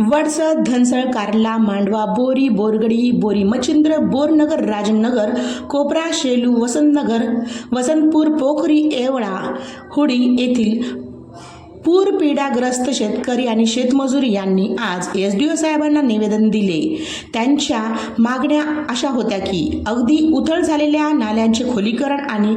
वडसर धनसळ कारला मांडवा बोरी बोरगडी बोरी मच्छिंद्र बोरनगर राजनगर कोपरा शेलू वसंतनगर वसंतपूर पोखरी येवळा हुडी येथील पूरपीडाग्रस्त शेतकरी आणि शेतमजूर यांनी आज एस डी ओ साहेबांना निवेदन दिले. त्यांच्या मागण्या अशा होत्या की अगदी उथळ झालेल्या नाल्यांचे खोलीकरण आणि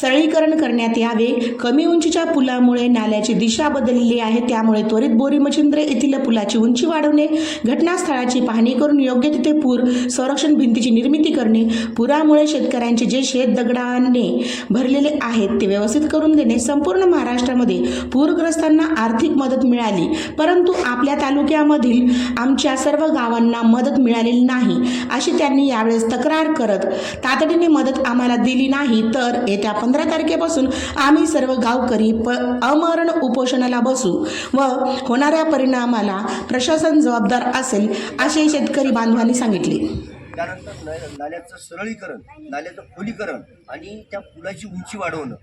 सरळीकरण करण्यात यावे. कमी उंचीच्या पुलामुळे नाल्याची दिशा बदललेली आहे. त्यामुळे त्वरित बोरी मच्छिंद्र येथील पुलाची उंची वाढवणे घटनास्थळाची पाहणी करून योग्य तिथे पूर संरक्षण भिंतीची निर्मिती करणे पुरामुळे शेतकऱ्यांचे जे शेत दगडाने भरलेले आहेत ते व्यवस्थित करून देणे संपूर्ण महाराष्ट्रामध्ये पूरग्रस्तांना आर्थिक मदत मिळाली. परंतु आपल्या तालुक्यामधील आमच्या सर्व गावांना मदत मिळालेली नाही अशी त्यांनी यावेळेस तक्रार करत तातडीने मदत आम्हाला दिली नाही. तर येत्या पंधरा तारखेपासून आम्ही सर्व गावकरी प अमरण उपोषणाला बसू व होणाऱ्या परिणामाला प्रशासन जबाबदार असेल असे शेतकरी बांधवांनी सांगितले. त्यानंतर नाल्याचं सरळीकरण नाल्याचं खोलीकरण आणि त्या पुलाची उंची वाढवणं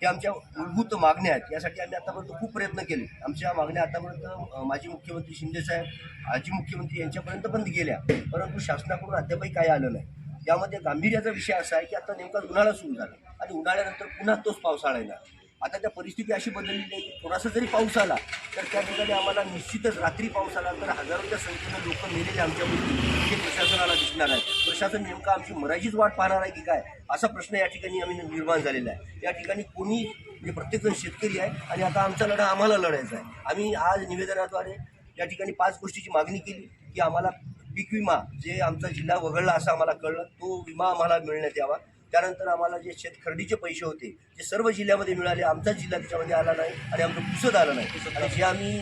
हे आमच्या मूलभूत मागण्या आहेत यासाठी आम्ही आतापर्यंत खूप प्रयत्न केले. आमच्या मागण्या आतापर्यंत माजी मुख्यमंत्री शिंदेसाहेब आजी मुख्यमंत्री यांच्यापर्यंत पण गेल्या परंतु शासनाकडून अद्यापही काही आलं नाही. यामध्ये गांभीर्याचा विषय असा आहे की आता नेमका उन्हाळा सुरू झाला. आणि उन्हाळ्यानंतर पुन्हा तोच पावसाळा येणार. आता त्या परिस्थिती अशी बदललेली आहे की थोडासा जरी पाऊस आला तर त्या ठिकाणी आम्हाला निश्चितच रात्री पाऊस आला तर हजारोच्या संख्येनं लोक मेलेले आमच्यापैकी हे प्रशासनाला दिसणार आहे. प्रशासन नेमकं आमची मराठीच वाट पाहणार आहे की काय? असा प्रश्न या ठिकाणी आम्ही निर्माण झालेला आहे. या ठिकाणी कोणी म्हणजे प्रत्येकजण शेतकरी आहे आणि आता आमचा लढा आम्हाला लढायचा आहे. आम्ही आज निवेदनाद्वारे या ठिकाणी पाच गोष्टीची मागणी केली की आम्हाला पीक विमा जे आमचा जिल्हा वगळला असं आम्हाला कळलं तो विमा आम्हाला मिळण्यात यावा. त्यानंतर आम्हाला जे शेतखरेदीचे पैसे होते जे सर्व जिल्ह्यामध्ये मिळाले आमचा जिल्हा त्याच्यामध्ये आला नाही आणि आमचं पुसत आलं नाही. आणि जे आम्ही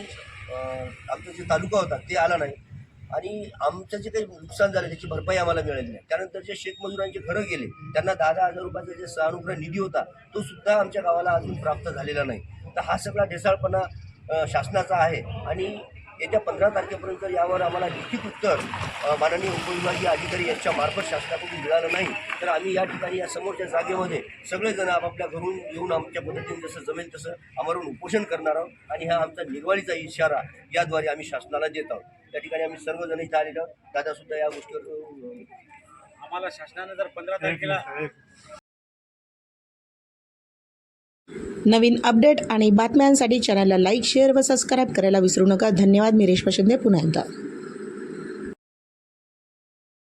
आमचा जे तालुका होता ते आला नाही. आणि आमचं जे काही नुकसान झालं त्याची भरपाई आम्हाला मिळाली नाही. त्यानंतर जे शेतमजुरांचे घरं गेले त्यांना दहा दहा हजार रुपयाचा जे सहानुग्रह निधी होता तो सुद्धा आमच्या गावाला अजून प्राप्त झालेला नाही. तर हा सगळा ढेसाळपणा शासनाचा आहे. आणि येत्या पंधरा तारखेपर्यंत यावर आम्हाला लिखित उत्तर माननीय उपविभागीय अधिकारी यांच्या मार्फत शासनाकडून मिळालं नाही. तर आम्ही या ठिकाणी या समोरच्या जागेमध्ये सगळेजण आपापल्या घरून येऊन आमच्या पद्धतीने जसं जमेल तसं आमरून उपोषण करणार आहोत. आणि हा आमचा निर्वाळीचा इशारा याद्वारे आम्ही शासनाला देत आहोत. या ठिकाणी आम्ही सर्वजण इथं आलेलो आहोत. दादासुद्धा या गोष्टीवर आम्हाला शासनानं जर पंधरा तारखेला नवीन अपडेट आणि बातम्यांसाठी चॅनलला लाईक शेअर व सबस्क्राईब करायला विसरू नका. धन्यवाद. मी रेश्मा शिंदे पुन्हा एकदा.